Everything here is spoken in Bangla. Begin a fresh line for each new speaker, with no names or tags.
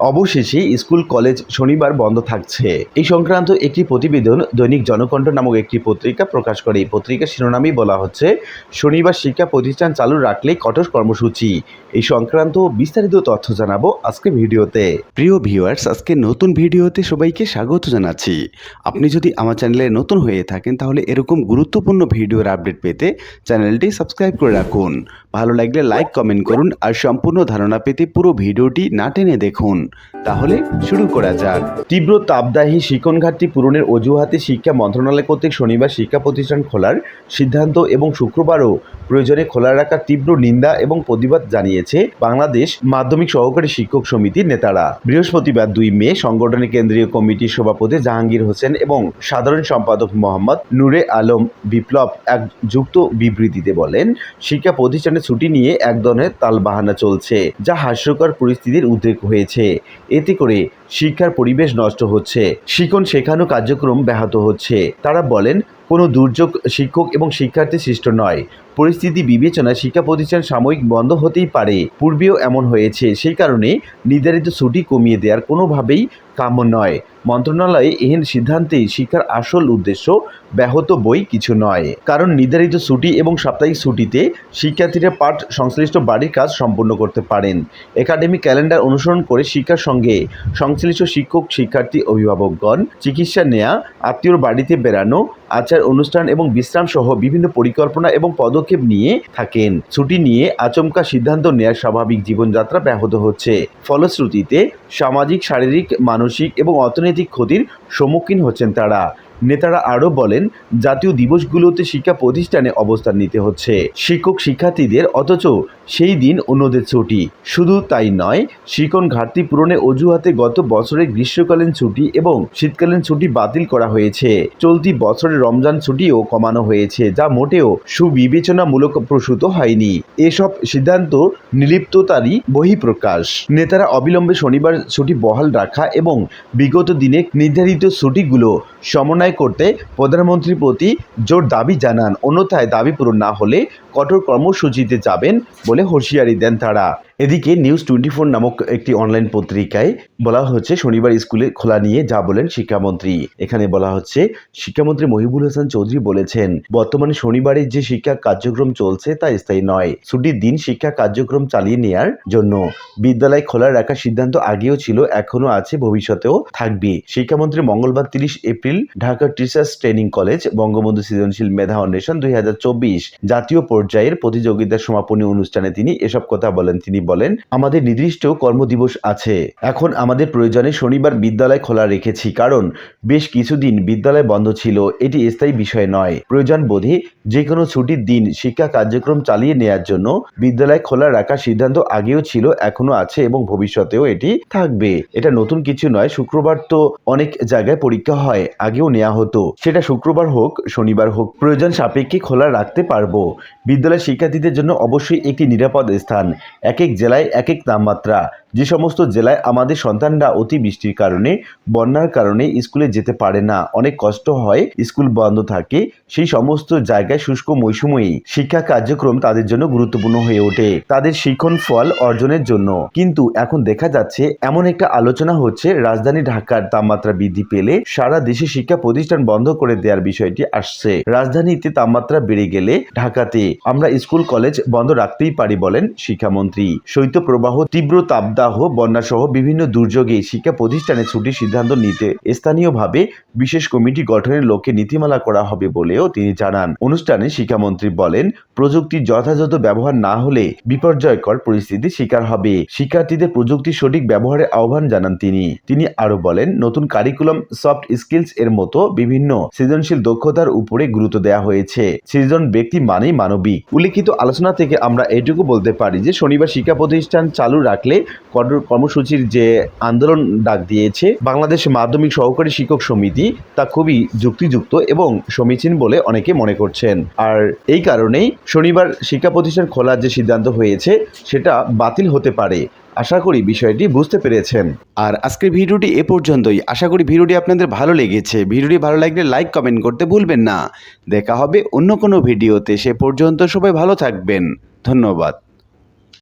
অবশেষে স্কুল, কলেজ শনিবার বন্ধ থাকছে। এই সংক্রান্ত একটি প্রতিবেদন দৈনিক জনকণ্ঠ নামক একটি পত্রিকা প্রকাশ করে। এই পত্রিকার শিরোনামেই বলা হচ্ছে, শনিবার শিক্ষা প্রতিষ্ঠান চালু রাখলে কঠোর কর্মসূচি। এই সংক্রান্ত বিস্তারিত তথ্য জানাব আজকে ভিডিওতে। প্রিয় ভিউয়ার্স, আজকে নতুন ভিডিওতে সবাইকে স্বাগত জানাচ্ছি। আপনি যদি আমার চ্যানেলে নতুন হয়ে থাকেন, তাহলে এরকম গুরুত্বপূর্ণ ভিডিওর আপডেট পেতে চ্যানেলটি সাবস্ক্রাইব করে রাখুন। ভালো লাগলে লাইক, কমেন্ট করুন আর সম্পূর্ণ ধারণা পেতে পুরো ভিডিওটি না টেনে দেখুন। তাহলে শুরু করা যাক। তীব্র তাপদাহী শিক্ষণ ঘাটতি পূরণের অজুহাতে শিক্ষা মন্ত্রণালয় কর্তৃক শনিবার শিক্ষা প্রতিষ্ঠান খোলার সিদ্ধান্ত এবং শুক্রবারও প্রয়োজনে খোলা রাখার তীব্র নিন্দা এবং প্রতিবাদ জানিয়েছে বাংলাদেশ মাধ্যমিক সহকারী শিক্ষক সমিতির নেতারা। বৃহস্পতিবার দুই মে সংগঠনের কেন্দ্রীয় কমিটির সভাপতি জাহাঙ্গীর হোসেন এবং সাধারণ সম্পাদক মোহাম্মদ নূরে আলম বিপ্লব এক যুক্ত বিবৃতিতে বলেন, শিক্ষা প্রতিষ্ঠানে ছুটি নিয়ে এক ধরনের তালবাহানা চলছে, যা হাস্যকর পরিস্থিতির উদ্রেক হয়েছে। এতে করে শিক্ষার পরিবেশ নষ্ট হচ্ছে। শিখন শেখানো কার্যক্রম ব্যাহত হচ্ছে। তারা বলেন কোনো দুর্যোগ শিক্ষক এবং শিক্ষার্থী সৃষ্ট নয়। পরিস্থিতি বিবেচনায় শিক্ষা প্রতিষ্ঠান সাময়িক বন্ধ হতেই পারে। পূর্বেও এমন হয়েছে। সেই কারণে নির্ধারিত ছুটি কমিয়ে দেওয়ার কোনোভাবেই কাম্য নয়। মন্ত্রণালয়ে এহেন সিদ্ধান্তেই শিক্ষার আসল উদ্দেশ্য ব্যাহত বই কিছু নয়। কারণ নির্ধারিত ছুটি এবং সাপ্তাহিক ছুটিতে শিক্ষার্থীরা পাঠ সংশ্লিষ্ট বাড়ির কাজ সম্পূর্ণ করতে পারেন। একাডেমিক ক্যালেন্ডার অনুসরণ করে শিক্ষার সঙ্গে সংশ্লিষ্ট শিক্ষক, শিক্ষার্থী, অভিভাবকগণ চিকিৎসা নেয়া, আত্মীয়র বাড়িতে বেড়ানো আচার অনুষ্ঠান এবং বিশ্রাম সহ বিভিন্ন পরিকল্পনা এবং পদক্ষেপ নিয়ে থাকেন। ছুটি নিয়ে আচমকা সিদ্ধান্ত নেয়ার স্বাভাবিক জীবনযাত্রা ব্যাহত হচ্ছে। ফলশ্রুতিতে সামাজিক, শারীরিক, মানসিক এবং অর্থনৈতিক ক্ষতির সম্মুখীন হচ্ছেন তারা। নেতারা আরও বলেন, জাতীয় দিবসগুলোতে শিক্ষা প্রতিষ্ঠানে অবস্থান নিতে হচ্ছে। শিক্ষক শিক্ষার্থীদের অথচ সেই দিন অন্যদের ছুটি। শুধু তাই নয় শিক্ষণ ঘাটতি পূরণে অজুহাতে গত বছরে গ্রীষ্মকালীন ছুটি এবং শীতকালীন ছুটি বাতিল করা হয়েছে। চলতি বছরের রমজান ছুটিও কমানো হয়েছে, যা মোটেও সুবিবেচনামূলক প্রসূত হয়নি। এসব সিদ্ধান্ত নিলিপ্ততারই বহিঃপ্রকাশ। নেতারা অবিলম্বে শনিবার ছুটি বহাল রাখা এবং বিগত দিনে নির্ধারিত ছুটিগুলো সমন্বয় করতে প্রধানমন্ত্রীর প্রতি জোর দাবি জানান। অন্যথায় দাবি পূরণ না হলে কঠোর কর্মসূচিতে যাবেন বলে হুঁশিয়ারি দেন তারা। এদিকে নিউজ টোয়েন্টি ফোর নামক একটি অনলাইন পত্রিকায় বলা হচ্ছে, শনিবার স্কুলে খোলা নিয়ে যা বলেন শিক্ষামন্ত্রী। এখানে বলা হচ্ছে, শিক্ষামন্ত্রী মহিবুল হাসান চৌধুরী বলেছেন, বর্তমানে শনিবারে যে শিক্ষা কার্যক্রম চলছে তা স্থায়ী নয়। ছুটির দিন শিক্ষা কার্যক্রম চালিয়ে নেয়ার জন্য বিদ্যালয় খোলা রাখার সিদ্ধান্ত আগেও ছিল এখনও আছে, ভবিষ্যতেও থাকবে। শিক্ষামন্ত্রী মঙ্গলবার তিরিশ April Dhaka teachers training college, Bangabandhu সৃজনশীল মেধা অন্বেষণ দুই হাজার চব্বিশ জাতীয় পর্যায়ের প্রতিযোগিতার সমাপনী অনুষ্ঠানে তিনি এসব কথা বলেন। তিনি বলেন, আমাদের নির্দিষ্ট কর্মদিবস আছে। এখন আমাদের প্রয়োজনে শনিবার বিদ্যালয় খোলা রেখেছি, কারণ বেশ কিছুদিন বিদ্যালয় বন্ধ ছিল। এটি স্থায়ী বিষয় নয়। প্রয়োজন বোধে যে কোনো ছুটির দিন শিক্ষা কার্যক্রম চালিয়ে নেয়ার জন্য বিদ্যালয় খোলা রাখার সিদ্ধান্ত আগেও ছিল এখনও আছে এবং ভবিষ্যতেও এটি থাকবে। এটা নতুন কিছু নয়, শুক্রবার তো অনেক জায়গায় পরীক্ষা হয়, আগেও নেওয়া হতো। সেটা শুক্রবার হোক, শনিবার হোক, প্রয়োজন সাপেক্ষে খোলা রাখতে পারব। বিদ্যালয় শিক্ষার্থীদের জন্য অবশ্যই একটি নিরাপদ স্থান। এক এক জেলায় এক এক তাপমাত্রা যে সমস্ত জেলায় আমাদের সন্তানরা অতি বৃষ্টির কারণে, বন্যার কারণে স্কুলে যেতে পারে না, অনেক কষ্ট হয়, স্কুল বন্ধ থাকে, সেই সমস্ত জায়গায় শুষ্ক মৌসুমেই শিক্ষা কার্যক্রম তাদের জন্য গুরুত্বপূর্ণ হয়ে ওঠে, তাদের শিক্ষণ ফল অর্জনের জন্য। কিন্তু এখন দেখা যাচ্ছে, এমন একটা আলোচনা হচ্ছে, রাজধানী ঢাকার তাপমাত্রা বৃদ্ধি পেলে সারা দেশে শিক্ষা প্রতিষ্ঠান বন্ধ করে দেওয়ার বিষয়টি আসছে। রাজধানীতে তাপমাত্রা বেড়ে গেলে ঢাকাতে আমরা স্কুল, কলেজ বন্ধ রাখতেই পারি বলেন শিক্ষামন্ত্রী। শৈত্যপ্রবাহ তীব্র তাপদাহ বন্যাসহ বিভিন্ন দুর্যোগে শিক্ষা প্রতিষ্ঠানে ছুটির সিদ্ধান্ত নিতে স্থানীয়ভাবে বিশেষ কমিটি গঠনের লক্ষ্যে নীতিমালা করা হবে বলেও তিনি জানান। অনুষ্ঠানে শিক্ষামন্ত্রী বলেন, প্রযুক্তির যথাযথ ব্যবহার না হলে বিপর্যয়কর পরিস্থিতির শিকার হবে। শিক্ষার্থীদের প্রযুক্তির সঠিক ব্যবহারের আহ্বান জানান তিনি। তিনি আরও বলেন, নতুন কারিকুলাম সফট স্কিলস এর মতো বিভিন্ন সৃজনশীল দক্ষতার উপরে গুরুত্ব দেওয়া হয়েছে। সৃজন ব্যক্তি মানেই মানবিক। উল্লিখিত আলোচনা থেকে আমরা এটুকু বলতে পারি যে, শনিবার শিক্ষা প্রতিষ্ঠান চালু রাখলে কর্মসূচির যে আন্দোলন ডাক দিয়েছে, বাংলাদেশ মাধ্যমিক সহকারী শিক্ষক সমিতি তা খুবই যুক্তিযুক্ত এবং সমীচীন বলে অনেকে মনে করছেন। আর এই কারণেই শনিবার শিক্ষা প্রতিষ্ঠান খোলার যে সিদ্ধান্ত হয়েছে, সেটা বাতিল হতে পারে। আশা করি বিষয়টি বুঝতে পেরেছেন। আর আজকের ভিডিওটি এ পর্যন্তই। আশা করি ভিডিওটি আপনাদের ভালো লেগেছে। ভিডিওটি ভালো লাগলে লাইক, কমেন্ট করতে ভুলবেন না। দেখা হবে অন্য কোনো ভিডিওতে। সে পর্যন্ত সবাই ভালো থাকবেন। ধন্যবাদ।